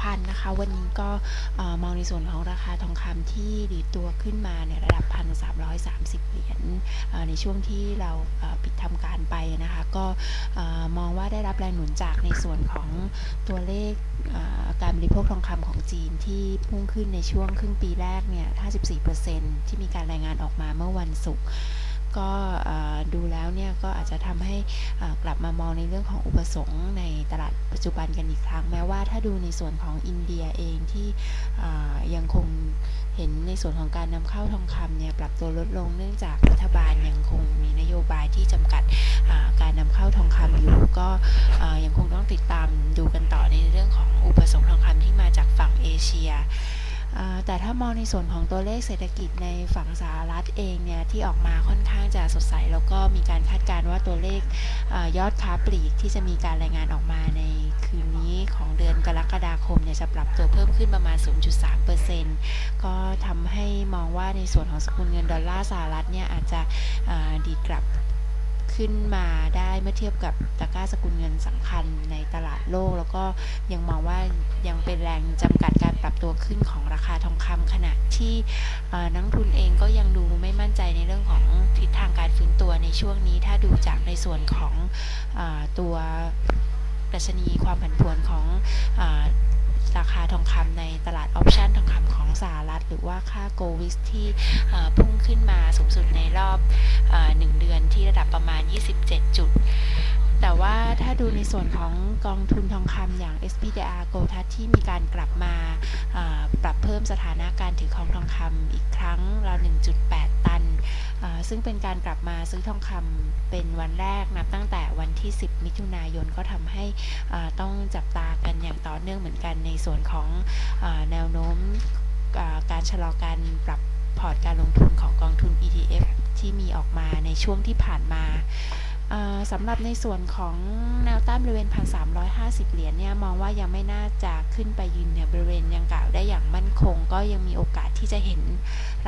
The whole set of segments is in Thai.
พรรณนะคะ วันนี้ก็มองในส่วนของราคาทองคำที่ดีตัวขึ้นมาในระดับ 1,330 เหรียญในช่วงที่เราปิดทำการไปนะคะ ก็มองว่าได้รับแรงหนุนจากในส่วนของตัวเลขการบริโภคทองคำของจีนที่พุ่งขึ้นในช่วงครึ่งปีแรกเนี่ย 54%ที่มีการรายงานออกมาเมื่อวันศุกร์ก็ดูแล้วเนี่ยก็อาจจะทำให้กลับมามองในเรื่องของอุปสงค์ในตลาด จจุบันกันอีกครั้ง แม้ว่าถ้าดูในส่วนของอินเดียเองที่ยังคงเห็นในส่วนของการนำเข้าทองคำเนี่ยปรับตัวลดลงเนื่องจากรัฐบาลยังคงมีนโยบายที่จำกัดการนำเข้าทองคำอยู่ก็ยังคงต้องติดตามดูกันต่อในเรื่องของอุปสงค์ทองคำที่มาจากฝั่งเอเชีย แต่ถ้ามองในส่วนของตัวเลขเศรษฐกิจในฝั่งสหรัฐเองเนี่ยที่ออกมาค่อนข้างจะสดใส แล้วก็มีการคาดการณ์ว่าตัวเลขยอดค้าปลีกที่จะมีการรายงานออกมาในคืนนี้ของเดือนกรกฎาคมเนี่ยจะปรับตัวเพิ่มขึ้นประมาณ 0.3%ก็ทำให้มองว่าในส่วนของสกุลเงินดอลลาร์สหรัฐเนี่ยอาจจะดีดกลับ ขึ้นมาได้เมื่อเทียบกับตะกร้าสกุลเงินสำคัญในตลาดโลก แล้วก็ยังมองว่ายังเป็นแรงจำกัดการปรับตัวขึ้นของราคาทองคำขณะที่นักทุนเองก็ยังดูไม่มั่นใจในเรื่องของทิศทางการฟื้นตัวในช่วงนี้ ถ้าดูจากในส่วนของอตัวดัชนีความผันผวนของราคาทองคำในตลาดออปชันทองคำของสหรัฐ หรือว่าค่าโกลวิสที่พุ่งขึ้นมาสูงสุดในรอบหนึ่งเดือน 27 จุด แต่ว่าถ้าดูในส่วนของกองทุนทองคำอย่าง SPDR Gold ที่มีการกลับมาปรับเพิ่มสถานะการถือครองทองคำอีกครั้งราว1.8 ตัน ซึ่งเป็นการกลับมาซื้อทองคำเป็นวันแรกนับตั้งแต่วันที่ 10 มิถุนายนก็ทำให้ต้องจับตากันอย่างต่อเนื่องเหมือนกันในส่วนของแนวโน้มการชะลอการปรับพอร์ตการลงทุนของกองทุน ETF ที่มีออกมาในช่วงที่ผ่านมาสำหรับในส่วนของแนวต้านบริเวณ 1,350 เหรียญเนี่ย มองว่ายังไม่น่าจะขึ้นไปยืนเนี่ยบริเวณยังกล่าวได้อย่างมั่นคง ก็ยังมีโอกาสที่จะเห็น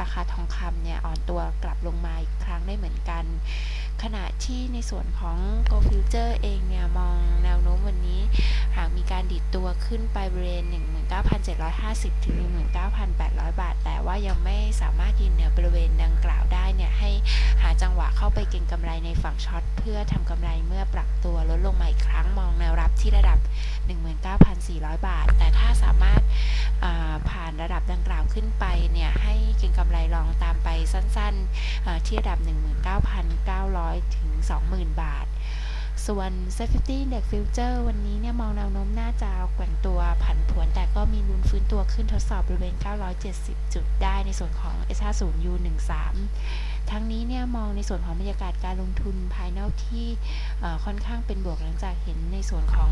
ราคาทองคำเนี่ย อ่อนตัวกลับลงมาอีกครั้งได้เหมือนกัน ขณะที่ในส่วนของ Go Future เองเนี่ย มองแนวโน้มวันนี้ หากมีการดิดตัวขึ้นไปบริเวณ 19,750 ถึง 19,800 บาท แต่ว่ายังไม่สามารถยืนเหนือบริเวณดังกล่าวได้เนี่ย ให้หาจังหวะเข้าไปเก็งกำไรในฝั่งช็อต เพื่อทำกำไรเมื่อปรับตัวลดลงมาอีกครั้งมองแนวรับที่ระดับ 19,400 บาท แต่ถ้าสามารถผ่านระดับดังกล่าวขึ้นไป กำไรลองตามไปสั้นๆ ที่ระดับ 19,900 ถึง 20,000 บาท ส่วน Safety Index Future วันนี้เนี่ยมองแนวโน้มน่าจะแกว่งตัวผันผวน แต่ก็มีลุ้นฟื้นตัวขึ้นทดสอบบริเวณ 970 จุดได้ในส่วนของ S50U13 ทั้งนี้เนี่ยมองในส่วนของบรรยากาศการลงทุนภายนอกที่ค่อนข้างเป็นบวกหลังจากเห็นในส่วนของ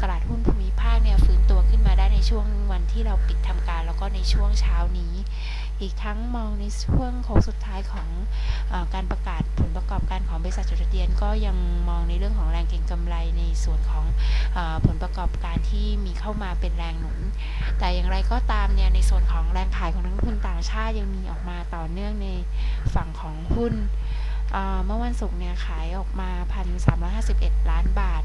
ตลาดหุ้นภูมิภาคเนี่ยฟื้นตัวขึ้นมาได้ในช่วงวันที่เราปิดทำการแล้วก็ในช่วงเช้านี้ อีกทั้งมองในช่วงโค้งสุดท้ายของอการประกาศผลประกอบการของบริษัทจดทะเบียน ก็ยังมองในเรื่องของแรงเก็งกำไรในส่วนของอผลประกอบการที่มีเข้ามาเป็นแรงหนุน แต่อย่างไรก็ตามเนี่ยในส่วนของแรงขายของนักทุนต่างชาติยังมีออกมาต่อเนื่องในฝั่งของหุ้นเมื่อวันศุกร์เนี่ยขายออกมา 1,351 ล้านบาท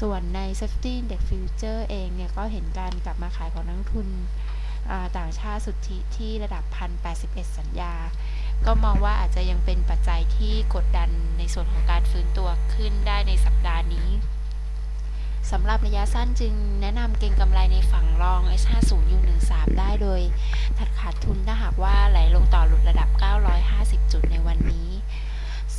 ส่วนใน Safety Index Future เองเนี่ยก็เห็นการกลับมาขายของนักทุน ต่างชาติสุทธิที่ระดับ 1,081 สัญญา ก็มองว่าอาจจะยังเป็นปัจจัยที่กดดันในส่วนของการฟื้นตัวขึ้นได้ในสัปดาห์นี้สำหรับระยะสั้นจึงแนะนำเก็งกำไรในฝั่งรอง S50 U13 ได้โดยถัดขาดทุนถ้าหากว่าไหลลงต่อหลุดระดับ 950 จุดในวันนี้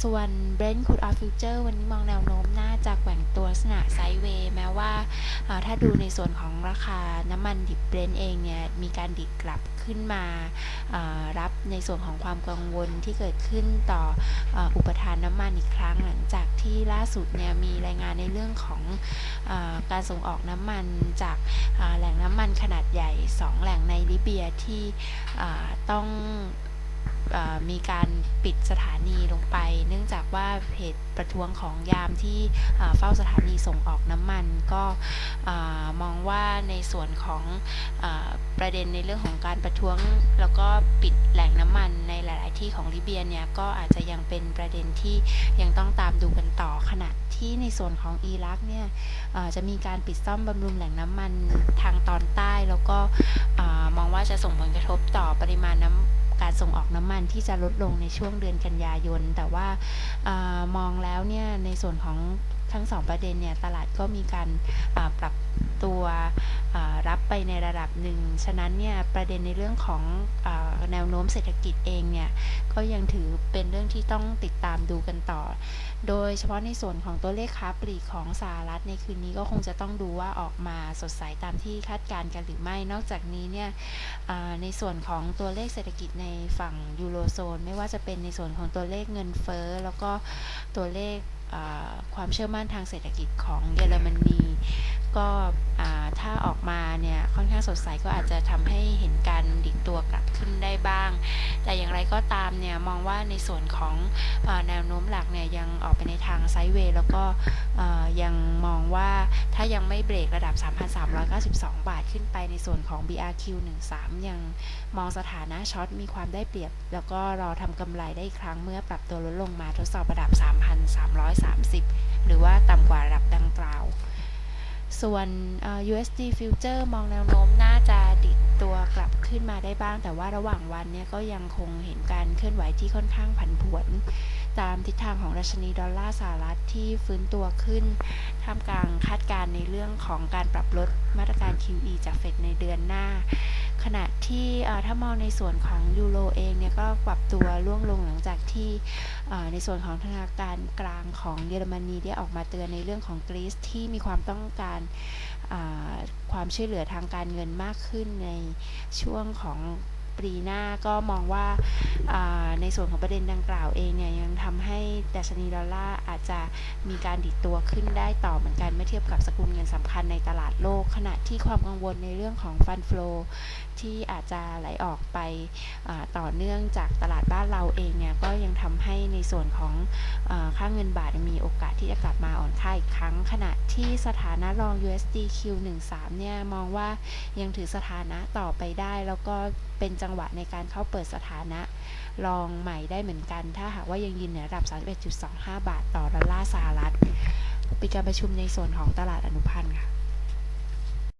ส่วน Brent Crude Oil Future วันนี้มองแนวโน้มน่าจะแกว่งตัวลักษณะไซด์เวย์แม้ว่า ถ้าดูในส่วนของราคาน้ำมันดิบเบรนเองเนี่ยมีการดิดกลับขึ้นมารับในส่วนของความกังวลที่เกิดขึ้นต่ออุปทานน้ำมันอีกครั้งหลังจากที่ล่าสุดเนี่ยมีรายงานในเรื่องของอการส่งออกน้ำมันจากแหล่งน้ำมันขนาดใหญ่ 2 แหล่งในลิเบียที่ต้อง มีการปิดสถานีลงไป เนื่องจากว่าเหตุประท้วงของยามที่เฝ้าสถานีส่งออกน้ำมัน ก็มองว่าในส่วนของอประเด็นในเรื่องของการประท้วง แล้วก็ปิดแหล่งน้ำมันในหลาย ๆ ที่ของลิเบียเนี่ยก็อาจจะยังเป็นประเด็นที่ยังต้องตามดูกันต่อขณะที่ในส่วนของอิรักเนี่ยจะมีการปิดซ่อมบำรุงแหล่งน้ำมันทางตอนใต้ แล้วก็มองว่าจะส่งผลกระทบต่อปริมาณน้ำ การส่งออกน้ำมันที่จะลดลงในช่วงเดือนกันยายน แต่ว่าอามองแล้วเนี่ยในส่วนของทั้งสองประเด็นเนี่ยตลาดก็มีการปรับตัวรับไปในระดับหนึ่ง ฉะนั้นเนี่ยประเด็นในเรื่องของอแนวโน้มเศรษฐกิจเองเนี่ยก็ยังถือเป็นเรื่องที่ต้องติดตามดูกันต่อ โดยเฉพาะในส่วนของตัวเลขค้าปลีกของสหรัฐในคืนนี้ก็คงจะต้องดูว่าออกมาสดใสตามที่คาดการณ์กันหรือไม่ นอกจากนี้เนี่ยในส่วนของตัวเลขเศรษฐกิจในฝั่งยูโรโซน ไม่ว่าจะเป็นในส่วนของตัวเลขเงินเฟ้อแล้วก็ตัวเลขความเชื่อมั่นทางเศรษฐกิจของเยอรมนี ก็ถ้าออกมาเนี่ยค่อนข้างสดใสก็อาจจะทำให้เห็นการดิดตัวกลับขึ้นได้บ้าง แต่อย่างไรก็ตามเนี่ยมองว่าในส่วนของอแนวโน้มหลักเนี่ยยังออกไปในทางไซด์เวย์แล้วก็ยังมองว่าถ้ายังไม่เบรกระดับ 3,392 บาทขึ้นไปในส่วนของ BRQ13 ยังมองสถานะช็อตมีความได้เปรียบ แล้วก็รอทำกำไรได้อีกครั้งเมื่อปรับตัวลดลงมาทดสอบระดับ 3,330 หรือว่าต่ำกว่าระดับดังกล่าว ส่วน USD Future มองแนวโน้มน่าจะดิดตัวกลับขึ้นมาได้บ้าง แต่ว่าระหว่างวันเนี่ยก็ยังคงเห็นการเคลื่อนไหวที่ค่อนข้างผันผวน ตามทิศทางของดัชนีดอลลาร์สหรัฐที่ฟื้นตัวขึ้น ท่ามกลางคาดการณ์ในเรื่องของการปรับลดมาตรการ QE จากเฟดในเดือนหน้า ขณะที่ถ้ามองในส่วนของยูโรเองเนี่ยก็ปรับตัวร่วงลงหลังจากที่ในส่วนของธนาคารกลางของเยอรมนีได้ออกมาเตือนในเรื่องของกรีซที่มีความต้องการความช่วยเหลือทางการเงินมากขึ้นในช่วงของ ปีหน้าก็มองว่าในส่วนของประเด็นดังกล่าวเองเนี่ยยังทำให้ดัชนีดอลลาร์อาจจะมีการดิดตัวขึ้นได้ต่อเหมือนกันเมื่อเทียบกับสกุลเงินสำคัญในตลาดโลก ขณะที่ความกังวลในเรื่องของฟันฟลูที่อาจจะไหลออกไปต่อเนื่องจากตลาดบ้านเราเองเนี่ยก็ยังทำให้ในส่วนของอค่าเงินบาทมีโอกาสที่จะกลับมาอ่อนค่าอีกครั้ง ขณะที่สถานะรอง USD Q13 เนี่ยมองว่ายังถือสถานะต่อไปได้แล้วก็เป็นจังหวะในการเข้าเปิดสถานะ ลองใหม่ได้เหมือนกัน ถ้าหากว่ายังยืนเหนือระดับ 31.25 บาทต่อดอลลาร์สหรัฐปิดการประชุมในส่วนของตลาดอนุพันธ์ค่ะ